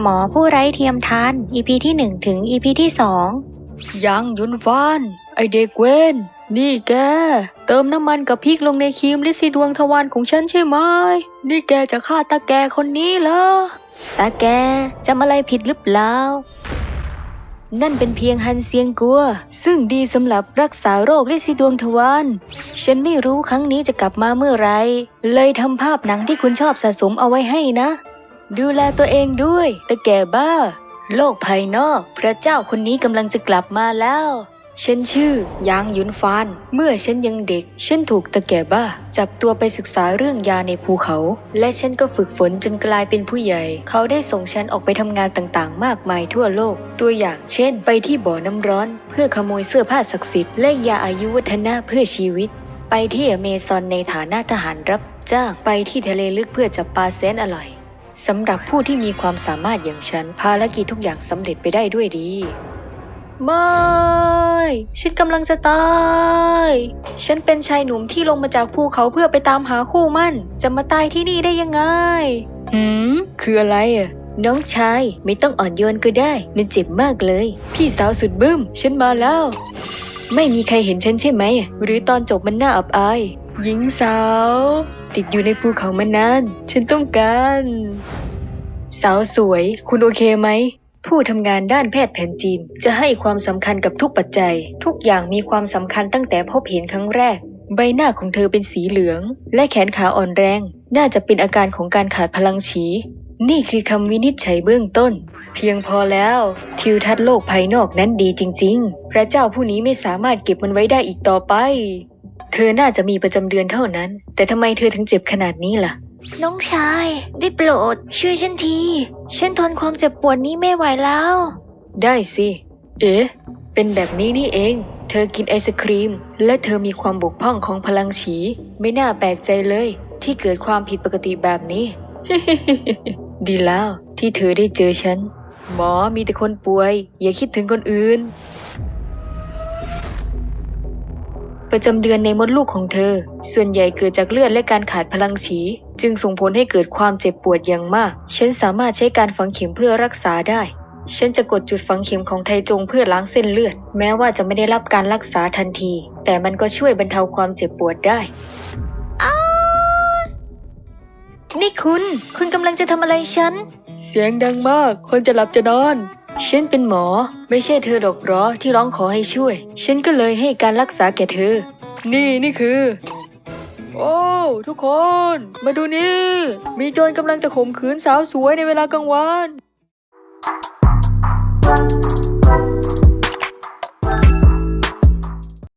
หมอผู้ไร้เทียมทาน EP ที่ 1 ถึง EP ที่ 2 ยังยุนฟาน ไอเด็กเวนนี่แก เติมน้ำมันกับพริกลงในครีมลิซีดวงทวารของฉันใช่ไหม นี่แกจะฆ่าตาแกคนนี้เหรอ ตาแกจำอะไรผิดหรือเปล่า นั่นเป็นเพียงฮันเซียงกัว ซึ่งดีสำหรับรักษาโรคลิซีดวงทวารฉันไม่รู้ครั้งนี้จะกลับมาเมื่อไร เลยทำภาพหนังที่คุณชอบสะสมเอาไว้ให้นะ ดูแลตัวเองด้วยตาแก่บ้า โลกภายนอก พระเจ้าคนนี้กำลังจะกลับมาแล้วฉันชื่อยางยุนฟาน เมื่อฉันยังเด็ก ฉันถูกตะแก่บ้า จับตัวไปศึกษาเรื่องยาในภูเขา และฉันก็ฝึกฝนจนกลายเป็นผู้ใหญ่ เขาได้ส่งฉันออกไปทำงานต่างๆ มากมายทั่วโลก ตัวอย่างเช่น ไปที่บ่อน้ำร้อน เพื่อขโมยเสื้อผ้าศักดิ์สิทธิ์และยาอายุวัฒนะเพื่อชีวิต ไปที่อเมซอนในฐานะทหารรับจ้าง ไปที่ทะเลลึกเพื่อจับปลาแสนอร่อย สำหรับผู้ที่มีความสามารถอย่างฉัน ภารกิจทุกอย่างสำเร็จไปได้ด้วยดี ไม่ ฉันกำลังจะตาย ฉันเป็นชายหนุ่มที่ลงมาจากภูเขาเพื่อไปตามหาคู่มั่น จะมาตายที่นี่ได้ยังไง หืม คืออะไรอะ น้องชายไม่ต้องอ่อนโยนก็ได้ มันเจ็บมากเลย พี่สาวสุดบึ้ม ฉันมาแล้ว ไม่มีใครเห็นฉันใช่ไหม หรือตอนจบมันน่าอับอาย หญิงสาว ติดอยู่ในภูเขามานาน ฉันต้องการ สาวสวย คุณโอเคไหม ผู้ทำงานด้านแพทย์แผนจีน จะให้ความสำคัญกับทุกปัจจัย ทุกอย่างมีความสำคัญตั้งแต่พบเห็นครั้งแรก ใบหน้าของเธอเป็นสีเหลือง และแขนขาอ่อนแรง น่าจะเป็นอาการของการขาดพลังฉี นี่คือคำวินิจฉัยเบื้องต้น เพียงพอแล้ว ทิวทัศน์โลกภายนอกนั้นดีจริง ๆ พระเจ้าผู้นี้ไม่สามารถเก็บมันไว้ได้อีกต่อไป เธอน่าจะมีประจำเดือนเท่านั้น แต่ทำไมเธอถึงเจ็บขนาดนี้ล่ะ น้องชาย ได้โปรด ช่วยฉันที ฉันทนความเจ็บปวดนี้ไม่ไหวแล้ว ได้สิ เอ๊ะ เป็นแบบนี้นี่เอง เธอกินไอศครีม และเธอมีความบกพร่องของพลังฉี ไม่น่าแปลกใจเลย ที่เกิดความผิดปกติแบบนี้ ดีแล้วที่เธอได้เจอฉัน หมอมีแต่คนป่วย อย่าคิดถึงคนอื่น ประจำเดือนในมดลูกของเธอ ส่วนใหญ่เกิดจากเลือดและการขาดพลังฉี จึงส่งผลให้เกิดความเจ็บปวดอย่างมาก ฉันสามารถใช้การฝังเข็มเพื่อรักษาได้ ฉันจะกดจุดฝังเข็มของไทจงเพื่อล้างเส้นเลือด แม้ว่าจะไม่ได้รับการรักษาทันที แต่มันก็ช่วยบรรเทาความเจ็บปวดได้นี่คุณ คุณกำลังจะทำอะไรฉัน เสียงดังมาก คนจะหลับจะนอน ฉันเป็นหมอ ไม่ใช่เธอหรอกหรอที่ร้องขอให้ช่วย ฉันก็เลยให้การรักษาแก่เธอ นี่นี่คือ โอ้ทุกคน มาดูนี่ มีโจรกำลังจะข่มขืนสาวสวยในเวลากลางวัน